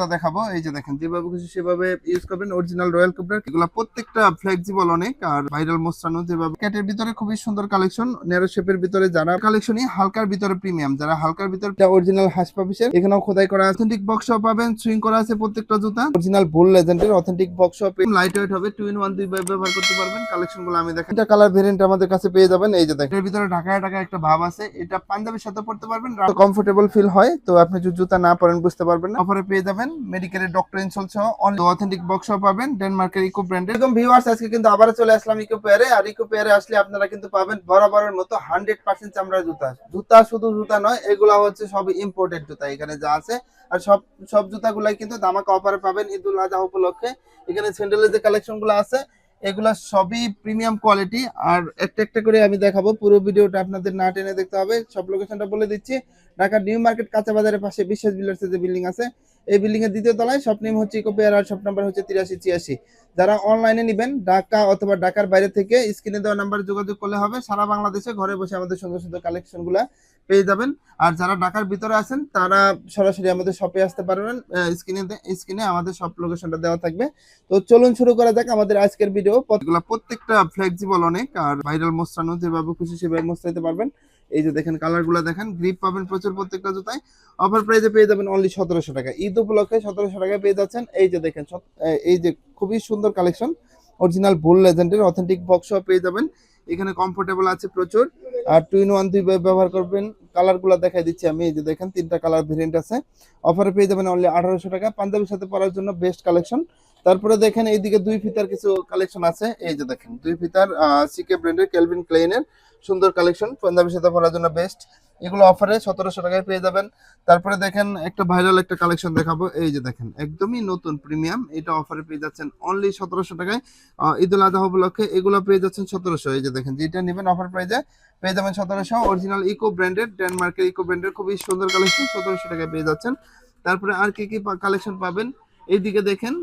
জুতা দেখাবো। এই যে দেখেন, যেভাবে খুশি সেভাবে ইউজ করবেন। অরিজিনাল রয়্যাল কোবরার এগুলো প্রত্যেকটা ফ্লেক্সিবল অনেক। আর ভাইরাল মোস্টানো যেভাবে ক্যাটের ভিতরে খুবই সুন্দর কালেকশন নেরো শেপের ভিতরে যারা কালেকশনই হালকার ভিতরে প্রিমিয়াম যারা হালকার ভিতরে অরিজিনাল হাস এখানেও খোদাই করা অথেন্টিক বক্স পাবেন সুইং করা আছে প্রত্যেকটা জুতা। অরিজিনাল বুল লেজেন্ডের অথেন্টিক বক্স লাইট ওয়েট হবে টু ইন ওয়ান দুই ব্যবহার করতে পারবেন। কালেকশনগুলো আমি দেখেন এটা কালার ভেরিয়েন্ট আমাদের কাছে পেয়ে যাবেন। এই যে দেখেন এর ভিতরে ঢাকা ঢাকা একটা ভাব আছে। এটা পাঞ্জাবের সাথে পড়তে পারবেন। কমফোর্টেবল ফিল হয়, তো আপনি যদি জুতা না পরেন বুঝতে পারবেন অফারে পেয়ে যাবেন। মেডিকেলের ডক্টর ইনসোল সহ অথেন্টিক বক্স পাবেন ডেনমার্কের ইকো ব্র্যান্ডের এরকম ভিউয়ার্স আজকে কিন্তু আবারও চলে আসলাম ইকো পেয়ারে আর ইকো পেয়ারে আসলে আপনারা কিন্তু পাবেন বরাবরের মতো হান্ড্রেড পার্সেন্ট চামড়ার জুতা। জুতা শুধু জুতা নয়, এগুলা হচ্ছে সব ইম্পোর্টেড জুতা এখানে যা আছে। আর সব সব জুতাগুলাই কিন্তু দামাকা অফারে পাবেন ঈদুল আজহা উপলক্ষে। এখানে স্যান্ডেলের যে কালেকশনগুলো আছে, এগুলা সবই প্রিমিয়াম কোয়ালিটি আর একটা একটা করে আমি দেখাবো, পুরো ভিডিওটা আপনাদের না টেনে দেখতে হবে। সব লোকেশনটা বলে দিচ্ছি। ঢাকা নিউ মার্কেট কাঁচা বাজারের পাশে বিশ্বাস বিল্ডার্স যে বিল্ডিং আছে এই বিল্ডিং এর দ্বিতীয় তলায় শপ নেম হচ্ছে ইকো পেয়ার আর শপ নাম্বার হচ্ছে তিরাশি ছিয়াশি। যারা অনলাইনে নেবেন, ঢাকা অথবা ঢাকার বাইরে থেকে স্ক্রিনে দেওয়া নাম্বারে যোগাযোগ করলে হবে। সারা বাংলাদেশে ঘরে বসে আমাদের সুন্দর সুন্দর কালেকশনগুলা পেয়ে যাবেন। আর যারা ঢাকার ভিতরে আছেন, তারা সরাসরি আমাদের শপে আসতে পারবেন। স্ক্রিনে স্ক্রিনে আমাদের সব লোকেশনটা দেওয়া থাকবে। তো চলুন শুরু করা যাক আমাদের আজকের ভিডিও প্রত্যেকটা ফ্লেক্সিবল অনেক, আর ভাইরাল মোস্টানো যেভাবে খুশি সেভাবে মোস্টাইতে পারবেন। এই যে দেখেন কালারগুলা দেখেন গ্রিপ পাবেন প্রচুর প্রত্যেকটা জুতায়। অফার প্রাইসে পেয়ে যাবেন অনলি সতেরোশো টাকা। ঈদ উপলক্ষে সতেরোশো টাকায় পেয়ে যাচ্ছেন এই যে দেখেন এই যে খুবই সুন্দর কালেকশন অরিজিনাল বুল লেজেন্ডের অথেন্টিক বক্সও পেয়ে যাবেন। এখানে কমফোর্টেবল আছে প্রচুর। আর টু ইন ওয়ান দুই ব্যবহার করবেন। কালারগুলা দেখাই দিচ্ছি আমি, এই যে দেখেন, তিনটা কালার ভেরিয়েন্ট আছে। অফারে পেয়ে যাবেন অনলি আঠারোশো টাকা। পাঞ্জাবির সাথে পরার জন্য বেস্ট কালেকশন তারপরে দেখেন এইদিকে দুই ফিতার কিছু কালেকশন আছে। এই যে দেখেন দুই ফিতার সিকে ব্র্যান্ডের কেলভিন ক্লেইনের সুন্দর কালেকশন পাঞ্জাবির সাথে পরার জন্য বেস্ট এগুলো অফারে সতেরোশো টাকায় পেয়ে যাবেন। তারপরে দেখেন একটা ভাইরাল একটা কালেকশন দেখাবো। এই যে দেখেন একদমই নতুন প্রিমিয়াম এটা অফারে পেয়ে যাচ্ছেন অনলি সতেরোশো টাকায়। আহ, ঈদুল আজহা উপলক্ষে এগুলো পেয়ে যাচ্ছেন সতেরোশো। এই যে দেখেন যেটা নেবেন অফার প্রাইজে পেয়ে যাবেন সতেরোশো। অরিজিনাল ইকো ব্র্যান্ডেড ডেনমার্কের ইকো ব্র্যান্ডের খুবই সুন্দর কালেকশন সতেরোশো টাকায় পেয়ে যাচ্ছেন। তারপরে আর কি কি কালেকশন পাবেন? এইদিকে দেখেন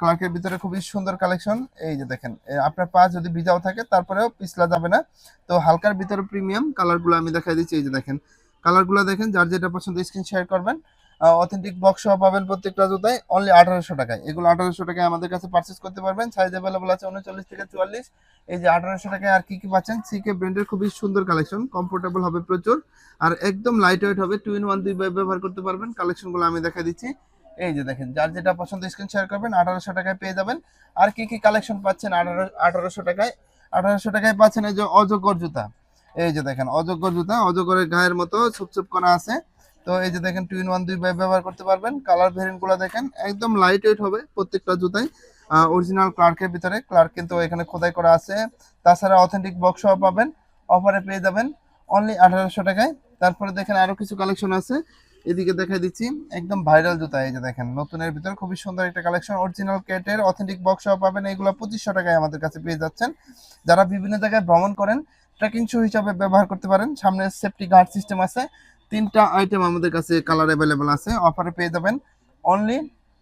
ক্লার্কের ভিতরে খুবই সুন্দর কালেকশন এই যে দেখেন আপনার পা যদি ভিজাও থাকে, তারপরেও পিছলা যাবে না। তো হালকার ভিতরে প্রিমিয়াম কালারগুলো আমি দেখাই দিচ্ছি, এই যে দেখেন। কালারগুলো দেখেন, যার যেটা পছন্দ স্ক্রিন শেয়ার করবেন। অথেন্টিক বক্স সহ পাবেন প্রত্যেকটা জুতায় অনলি আঠারোশো টাকায়। এগুলো আঠারোশো টাকায় আমাদের কাছে পারচেস করতে পারবেন। সাইজ অ্যাভেলেবল আছে উনচল্লিশ থেকে চুয়াল্লিশ। এই যে আঠারোশো টাকায় আর কি কি পাচ্ছেন? সিকে ব্র্যান্ডের খুবই সুন্দর কালেকশন কমফোর্টেবল হবে প্রচুর। আর একদম লাইট ওয়েট হবে টু ইন ওয়ান দুই ব্যবহার করতে পারবেন। কালেকশনগুলো আমি দেখা দিচ্ছি। এই যে দেখেন, যার যেটা পছন্দ স্ক্রিন শেয়ার করবেন, আঠারোশো টাকায় পেয়ে যাবেন। আর কি কি কালেকশন পাচ্ছেন আঠারো আঠারোশো টাকায়? আঠারোশো টাকায় পাচ্ছেন এই যে অজগর জুতা। এই যে দেখেন, অজগর জুতা, অজগরের গায়ের মতো ছুপ ছুপ করা আছে। তো এই যে দেখেন টু ইন ওয়ান দুই ব্যবহার করতে পারবেন। কালার ভেরিয়েন্টগুলো দেখেন, একদম লাইট ওয়েট হবে প্রত্যেকটা জুতাই অরিজিনাল ক্লার্কের ভিতরে। ক্লার্ক কিন্তু এখানে খোদাই করা আছে। তাছাড়া অথেন্টিক বক্স সহ পাবেন। অফারে পেয়ে যাবেন। অনলি আঠারোশো টাকায়। তারপরে দেখেন আরও কিছু কালেকশন আছে। এদিকে দেখাই দিচ্ছি, একদম ভাইরাল জুতা, এই যে দেখেন নতুনের ভিতরে খুবই সুন্দর একটা কালেকশন অরিজিনাল কেটের অথেন্টিক বক্স পাবেন এগুলো পঁচিশশো টাকায় আমাদের কাছে পেয়ে যাচ্ছেন। যারা বিভিন্ন জায়গায় ভ্রমণ করেন ট্রেকিং শু হিসাবে ব্যবহার করতে পারেন, সামনে সেফটি গার্ড সিস্টেম আছে, তিনটা আইটেম আমাদের কাছে কালার অ্যাভেলেবেল আছে অফারে পেয়ে যাবেন অনলি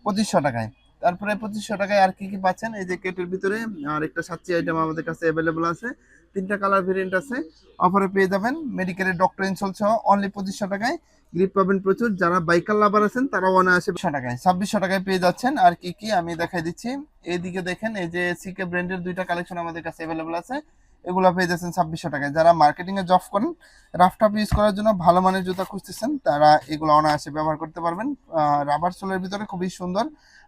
পঁচিশশো টাকায়। তারপরে পঁচিশশো টাকায় আর কি কি পাচ্ছেন, এই যে কেটের ভিতরে, আর একটা সাতটি আইটেম আমাদের কাছে অ্যাভেলেবেল আছে, তিনটা কালার ভেরিয়েন্ট আছে অফারে পেয়ে যাবেন মেডিকেলের ডক্টর ইনসোল সহ অনলি পঁচিশশো টাকায় গ্রিপ পাবেন প্রচুর। যারা বাইকার লাভার আছেন তারা অনায়াসে বিশশো টাকায়। ছাব্বিশশো টাকায় পেয়ে যাচ্ছেন। আর কি কি আমি দেখাই দিচ্ছি। এইদিকে দেখেন, এই যে সিকে ব্র্যান্ডের দুইটা কালেকশন আমাদের কাছে অ্যাভেলেবেল আছে। এগুলো পেয়ে যাচ্ছেন ছাব্বিশশো টাকায়। যারা মার্কেটিং এ জব করেন রাফটাপ ইউজ করার জন্য ভালো মানের জুতা খুঁজতেছেন, তারা এগুলো অনায়াসে ব্যবহার করতে পারবেন। রাবার সোলের ভিতরে খুবই সুন্দর।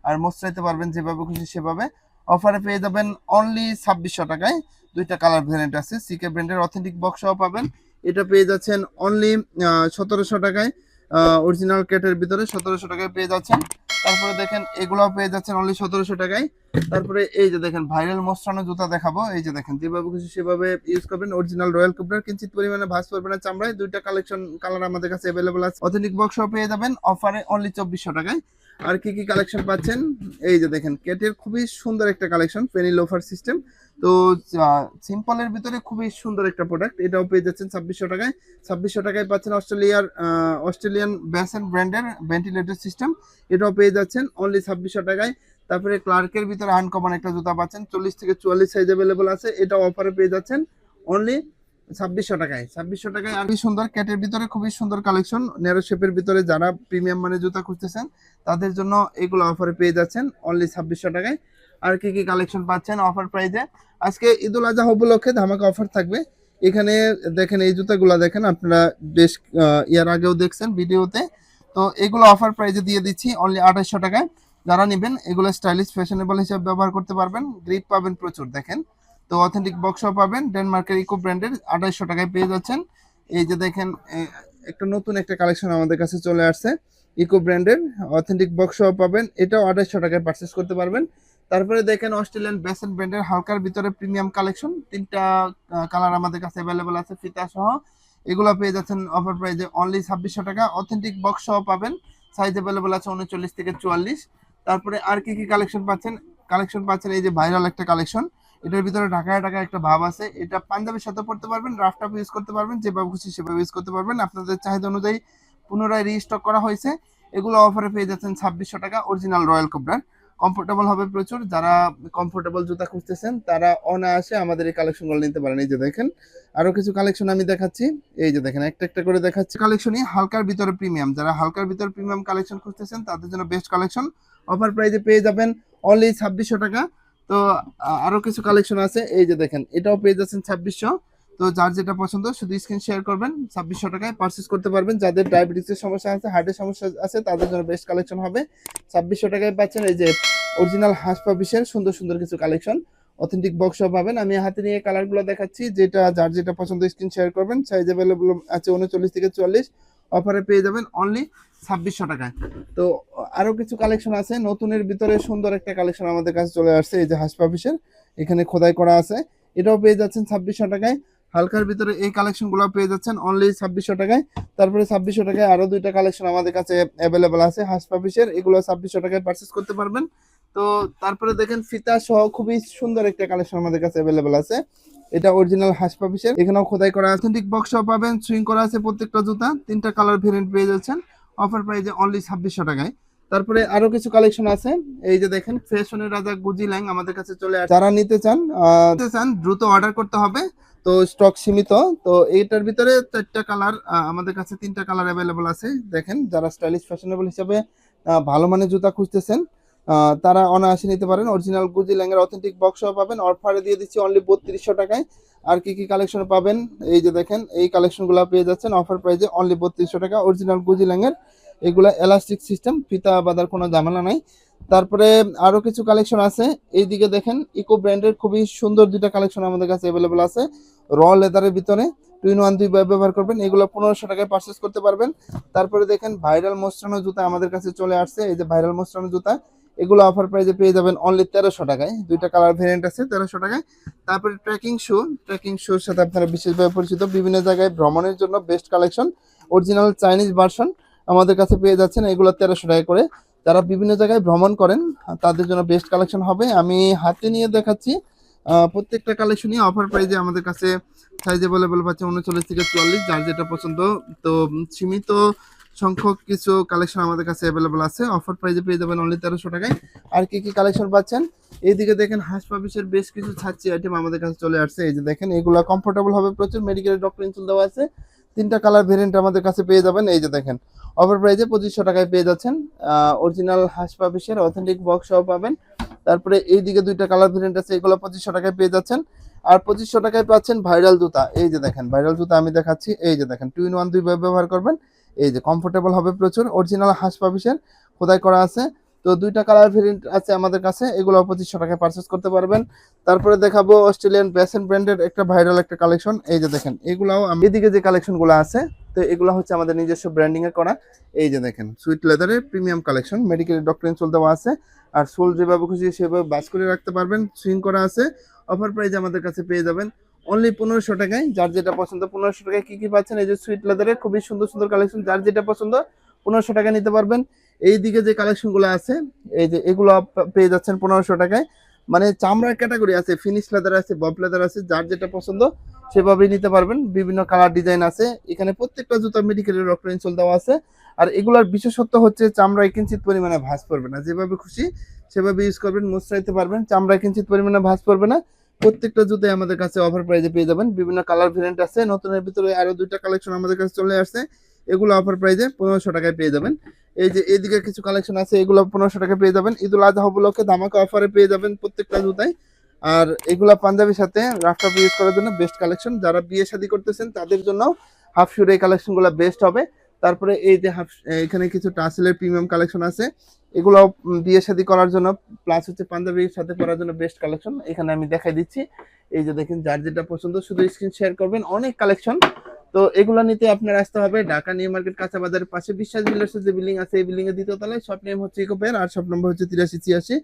আর মোস্টাইতে পারবেন যেভাবে খুশি সেভাবে। অফারে পেয়ে যাবেন অনলি ছাব্বিশশো টাকায়। দুইটা কালার ভেরিয়েন্ট আছে। সিকে ব্র্যান্ডের অথেন্টিক বক্সও পাবেন। এটা পেয়ে যাচ্ছেন অনলি সতেরোশো টাকায় অরিজিনাল কেটের ভিতরে সতেরোশো টাকায় পেয়ে যাচ্ছেন। তারপরে দেখেন, এগুলাও পেয়ে যাচ্ছেন অনলি সতেরোশো টাকায়। তারপরে এই যে দেখেন ভাইরাল মোস্টানো জুতা দেখাবো। এই যে দেখেন, যেভাবে খুশি সেভাবে ইউজ করবেন। অরিজিনাল রয়্যাল কোবরার কিঞ্চিত পরিমাণে ভাস পড়বে না, চামড়ায়। দুইটা কালেকশন কালার আমাদের কাছে অ্যাভেলেবল আছে। অথেন্টিক বক্সও পেয়ে যাবেন অফারে অনলি চব্বিশশো টাকায়। আর কি কি কালেকশন পাচ্ছেন? এই যে দেখেন কেটের খুবই সুন্দর একটা কালেকশন পেনি লোফার সিস্টেম তো সিম্পলের ভিতরে খুবই সুন্দর একটা প্রোডাক্ট এটাও পেয়ে যাচ্ছেন ছাব্বিশশো টাকায়। ছাব্বিশশো টাকায় পাচ্ছেন অস্ট্রেলিয়ার অস্ট্রেলিয়ান ব্যাসেন ব্র্যান্ডের ভেন্টিলেটর সিস্টেম এটাও পেয়ে যাচ্ছেন অনলি ছাব্বিশশো টাকায়। তারপরে ক্লার্কের ভিতরে আনকমন একটা জুতা পাচ্ছেন। চল্লিশ থেকে চুয়াল্লিশ সাইজ অ্যাভেলেবল আছে। এটাও অফারে পেয়ে যাচ্ছেন অনলি ছাব্বিশশো টাকায়। ছাব্বিশশো টাকায় আর সুন্দর ক্যাটের ভিতরে খুবই সুন্দর কালেকশন নেরো শেপের ভিতরে যারা প্রিমিয়াম মানে জুতা খুঁজতেছেন, তাদের জন্য এগুলো অফারে পেয়ে যাচ্ছেন অনলি ছাব্বিশশো টাকায়। আর কি কি কালেকশন পাচ্ছেন অফার প্রাইজে আজকে ঈদুল আজহা উপলক্ষে ধামাকা অফার থাকবে। এখানে দেখেন, এই জুতাগুলো দেখেন, আপনারা বেশ ইয়ার আগেও দেখছেন ভিডিওতে। তো এগুলো অফার প্রাইজে দিয়ে দিচ্ছি অনলি আঠাশশো টাকায়। যারা নেবেন, এগুলো স্টাইলিশ ফ্যাশনেবল হিসেবে ব্যবহার করতে পারবেন। গ্রিপ পাবেন প্রচুর, দেখেন। তো অথেন্টিক বক্সও পাবেন ডেনমার্কের ইকো ব্র্যান্ডের আঠাইশশো টাকায় পেয়ে যাচ্ছেন। এই যে দেখেন একটা নতুন একটা কালেকশন আমাদের কাছে চলে আসছে। ইকো ব্র্যান্ডের অথেন্টিক বক্সও পাবেন, এটাও আঠাইশশো টাকায় পারচেস করতে পারবেন। তারপরে দেখেন অস্ট্রেলিয়ান বেসেন ব্র্যান্ডের হালকার ভিতরে প্রিমিয়াম কালেকশন। তিনটা কালার আমাদের কাছে অ্যাভেলেবেল আছে, ফিতা সহ। এগুলো পেয়ে যাচ্ছেন অফার প্রাইজে অনলি ছাব্বিশশো টাকা। অথেন্টিক বক্স সহ পাবেন। সাইজ অ্যাভেলেবেল আছে উনচল্লিশ থেকে চুয়াল্লিশ। তারপরে আর কি কি কালেকশন পাচ্ছেন? কালেকশন পাচ্ছেন এই যে ভাইরাল একটা কালেকশন। এটার ভিতরে ঢাকায় ঢাকা একটা ভাব আছে। এটা পাঞ্জাবের সাথে পড়তে পারবেন রাফ টাপ ইউজ করতে পারবেন যেভাবে খুশি সেভাবে ইউজ করতে পারবেন। আপনাদের চাহিদা অনুযায়ী পুনরায় রিস্টক করা হয়েছে। এগুলো অফারে পেয়ে যাচ্ছেন ছাব্বিশশো টাকা অরিজিনাল রয়্যাল কোবরার কমফোর্টেবল হবে প্রচুর। যারা কমফোর্টেবল জুতা খুঁজতেছেন, তারা অনায়াসে আমাদের এই কালেকশনগুলো নিতে পারেন। এই যে দেখেন, আরও কিছু কালেকশন আমি দেখাচ্ছি। এই যে দেখেন, একটা একটা করে দেখাচ্ছি। কালেকশনই হালকার ভিতরে প্রিমিয়াম যারা হালকার ভিতরে প্রিমিয়াম কালেকশন খুঁজতেছেন, তাদের জন্য বেস্ট কালেকশন অফার প্রাইজে পেয়ে যাবেন অনলি ছাব্বিশশো টাকা। তো, আ- আরও কিছু কালেকশন আছে। এই যে দেখেন, এটাও পেয়ে যাচ্ছেন ছাব্বিশশো। তো যার যেটা পছন্দ, শুধু স্ক্রিন শেয়ার করবেন, ছাব্বিশশো টাকায় পারচেস করতে পারবেন। যাদের ডায়াবেটিসের সমস্যা আছে হার্টের সমস্যা আছে, তাদের জন্য বেস্ট কালেকশন হবে। ছাব্বিশশো টাকায় পাচ্ছেন এই যে অরিজিনাল হাঁস পাবিসের সুন্দর সুন্দর কিছু কালেকশন অথেন্টিক বক্সও পাবেন। আমি হাতে নিয়ে কালারগুলো দেখাচ্ছি। যেটা যার যেটা পছন্দ স্ক্রিন শেয়ার করবেন। সাইজ অ্যাভেলেবল আছে উনচল্লিশ থেকে চুয়াল্লিশ। অফারে পেয়ে যাবেন অনলি ছাব্বিশশো টাকায়। তো আরও কিছু কালেকশন আছে। নতুনের ভিতরে সুন্দর একটা কালেকশন আমাদের কাছে চলে আসছে, এই যে হাঁস পাবিসের এখানে খোদাই করা আছে। এটাও পেয়ে যাচ্ছেন ছাব্বিশশো টাকায়। হালকার ভিতরে এই কালেকশনগুলো পেয়ে যাচ্ছেন অনলি ছাব্বিশশো টাকায়। তারপরে ছাব্বিশশো টাকায় আরও দুইটা কালেকশন আমাদের কাছে অ্যাভেলেবল আছে, হাঁস পাবিসের এগুলো ছাব্বিশশো টাকায় পারচেস করতে পারবেন। তো তারপরে দেখেন ফিতা সহ খুবই সুন্দর একটা কালেকশন আমাদের কাছে অ্যাভেলেবল আছে। এটা অরিজিনাল হাঁস পাবিসের এখানেও খোদাই করা অথেন্টিক বক্স পাবেন সুইং করা আছে প্রত্যেকটা জুতা। তিনটা কালার ভেরিয়েন্ট পেয়ে যাচ্ছেন। অফার প্রাইজে অনলি ছাব্বিশশো টাকায়। তারপরে আরও কিছু কালেকশন আছে। এই যে দেখেন, ফ্যাশনের রাজা গুজি ল্যাং আমাদের কাছে চলে আসে। যারা নিতে চান নিতে চান, দ্রুত অর্ডার করতে হবে। তো স্টক সীমিত। তো এইটার ভিতরে চারটা কালার আমাদের কাছে তিনটা কালার অ্যাভেলেবল আছে। দেখেন, যারা স্টাইলিশ ফ্যাশনেবল হিসাবে ভালো মানের জুতা খুঁজতেছেন তারা অনায়াসে নিতে পারেন। অরিজিনাল গুজি ল্যাংয়ের অথেন্টিক বক্সও পাবেন। অফারে দিয়ে দিচ্ছি অনলি বত্রিশশো টাকায়। আর কি কি কালেকশন পাবেন? এই যে দেখেন, এই কালেকশনগুলো পেয়ে যাচ্ছেন। অফার প্রাইজে অনলি বত্রিশশো টাকা। অরিজিনাল গুজি ল্যাংয়ের এগুলা এলাস্টিক সিস্টেম ফিতা বাঁধার কোনো ঝামেলা নাই। তারপরে আরও কিছু কালেকশন আছে। এইদিকে দেখেন ইকো ব্র্যান্ডের খুবই সুন্দর দুইটা কালেকশন আমাদের কাছে অ্যাভেলেবল আছে। র লেদারের ভিতরে টু ইন ওয়ান দুই ব্যবহার করবেন। এগুলো পনেরোশো টাকায় পারচেস করতে পারবেন। তারপরে দেখেন ভাইরাল মোস্টানো জুতা আমাদের কাছে চলে আসছে। এই যে ভাইরাল মোস্টানো জুতা, এগুলো অফার প্রাইসে পেয়ে যাবেন অনলি তেরোশো টাকায়। দুইটা কালার ভেরিয়েন্ট আছে, তেরোশো টাকায়। তারপরে ট্রেকিং শু ট্রেকিং শুর সাথে আপনারা বিশেষভাবে পরিচিত। বিভিন্ন জায়গায় ভ্রমণের জন্য best collection original Chinese version আমাদের কাছে পেয়ে যাচ্ছেন এগুলো তেরোশো টাকা করে। যারা বিভিন্ন জায়গায় ভ্রমণ করেন, তাদের জন্য বেস্ট কালেকশন হবে। আমি হাতে নিয়ে দেখাচ্ছি প্রত্যেকটা কালেকশনই অফার প্রাইজে আমাদের কাছে সাইজ অ্যাভেলেবল পাচ্ছে উনচল্লিশ থেকে চুয়াল্লিশ, যার যেটা পছন্দ। তো সীমিত সংখ্যক কিছু কালেকশন আমাদের কাছে অ্যাভেলেবেল আছে। অফার প্রাইজে পেয়ে যাবেন অনলি তেরোশো টাকায়। আর কি কি কালেকশন পাচ্ছেন? এইদিকে দেখেন, হাঁস পাবিসের বেশ কিছু ছাচ্ছি আইটেম আমাদের কাছে চলে আসছে। এই যে দেখেন, এগুলো কমফোর্টেবল হবে প্রচুর। মেডিকেল ডক্টর ইনসুল দেওয়া আছে। তিনটা কালার ভেরিয়েন্ট আমাদের কাছে পেয়ে যাবেন। এই যে দেখেন অফার প্রাইজে পঁচিশশো টাকায় পেয়ে যাচ্ছেন। অরিজিনাল হাঁস পাবিসের অথেন্টিক বক্স সহ পাবেন। তারপরে এই দিকে দুইটা কালার ভেরিয়েন্ট আছে, এগুলো পঁচিশশো টাকায় পেয়ে যাচ্ছেন। আর পঁচিশশো টাকায় পাচ্ছেন ভাইরাল জুতা। এই যে দেখেন ভাইরাল জুতা আমি দেখাচ্ছি। এই যে দেখেন টু ইন ওয়ান দুই ব্যবহার করবেন। এই যে কমফোর্টেবল হবে প্রচুর। অরিজিনাল হাঁস পাবিসের খোদাই করা আছে। তো দুইটা কালার ভেরিয়েন্ট আছে আমাদের কাছে, এগুলো পঁচিশশো টাকায় পারচেস করতে পারবেন। তারপরে দেখাবো অস্ট্রেলিয়ান ব্যাসেন ব্র্যান্ডের একটা ভাইরাল একটা কালেকশন এই যে দেখেন, এগুলাও এদিকে যে কালেকশনগুলো আছে, তো এগুলো হচ্ছে আমাদের নিজস্ব ব্র্যান্ডিং এর করা, এই যে দেখেন সুইট লেদারের premium collection medical doctor insole দেওয়া আছে, আর সোল যেভাবে খুশি সেভাবে বাস করে রাখতে পারবেন সুইং করা আছে অফার প্রাইজ আমাদের কাছে পেয়ে যাবেন। অনলি পনেরোশো টাকায়, যার যেটা পছন্দ, পনেরোশো টাকায় কি কি পাচ্ছেন, এই যে সুইট লেদারের খুবই সুন্দর সুন্দর কালেকশন যার যেটা পছন্দ, পনেরোশো টাকা নিতে পারবেন। এই দিকে যে কালেকশনগুলো আছে, এই যে এগুলো পেয়ে যাচ্ছেন পনেরোশো টাকায়। মানে চামড়ার ক্যাটাগরি আছে ফিনিশ লেদার আছে বব লেদার আছে, যার যেটা পছন্দ সেভাবেই নিতে পারবেন। বিভিন্ন কালার ডিজাইন আছে। এখানে প্রত্যেকটা জুতা মেডিকেলের ডক্টর ইনসোল দেওয়া আছে। আর এগুলার বিশেষত্ব হচ্ছে, চামড়ায় কিঞ্চিত পরিমাণে ভাঁজ পড়বে না। যেভাবে খুশি সেভাবে ইউজ করবেন, মোচড়াইতে পারবেন। চামড়ায় কিঞ্চিত পরিমাণে ভাঁজ পড়বে না। প্রত্যেকটা জুতাই আমাদের কাছে অফার প্রাইজে পেয়ে যাবেন। বিভিন্ন কালার ভেরিয়েন্ট আছে। নতুনের ভিতরে আরও দুইটা কালেকশন আমাদের কাছে চলে আসছে। এগুলো অফার প্রাইজে পনেরোশো টাকায় পেয়ে যাবেন। এই যে এদিকে কিছু কালেকশন আছে, এগুলো পনেরোশো টাকা পেয়ে যাবেন। ঈদুল আজহা উপলক্ষে ধামাকা অফারে পেয়ে যাবেন প্রত্যেকটা জুতাই। আর এগুলা পাঞ্জাবির সাথে রাফটাপ ইউজ করার জন্য বেস্ট কালেকশন যারা বিয়ে শাদী করতেছেন, তাদের জন্য হাফ শুর এই কালেকশনগুলো বেস্ট হবে। তারপরে এই যে হাফ এখানে কিছু টাসেলের প্রিমিয়াম কালেকশন আছে। এগুলো বিয়ে শাদী করার জন্য প্লাস হচ্ছে পাঞ্জাবির সাথে পরার জন্য বেস্ট কালেকশন এখানে আমি দেখাই দিচ্ছি। এই যে দেখেন, যার যেটা পছন্দ, শুধু স্ক্রিন শেয়ার করবেন। অনেক কালেকশন তো এগুলো নিতে আপনার আসতে হবে ঢাকা নিউ মার্কেট কাঁচা বাজারের পাশে। বিশ্বাস বিল্ডার্সের যে বিল্ডিং আছে, এই বিল্ডিং এর দ্বিতীয় তলায়। শপ নেম হচ্ছে ইকোপের আর শপ নম্বর হচ্ছে তিরাশি ছিয়াশি।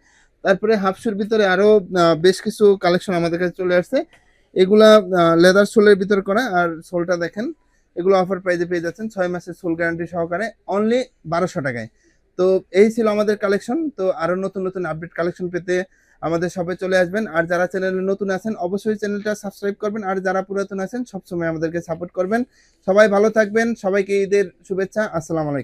তারপরে হাফশুর ভিতরে আরও বেশ কিছু কালেকশন আমাদের কাছে চলে আসছে। এগুলা লেদার সোলের ভিতর করা, আর সোলটা দেখেন। এগুলো অফার প্রাইজে পেয়ে যাচ্ছেন ছয় মাসের সোল গ্যারান্টি সহকারে অনলি বারোশো টাকায়। তো এই ছিল আমাদের কালেকশন তো আরও নতুন নতুন আপডেট কালেকশন পেতে আমাদের সবাই চলে আসবেন। আর যারা চ্যানেলে নতুন আছেন, অবশ্যই চ্যানেলটা সাবস্ক্রাইব করবেন। আর যারা পুরাতন আছেন, সবসময় আমাদেরকে সাপোর্ট করবেন। সবাই ভালো থাকবেন। সবাইকে ঈদের শুভেচ্ছা। আসসালামু আলাইকুম।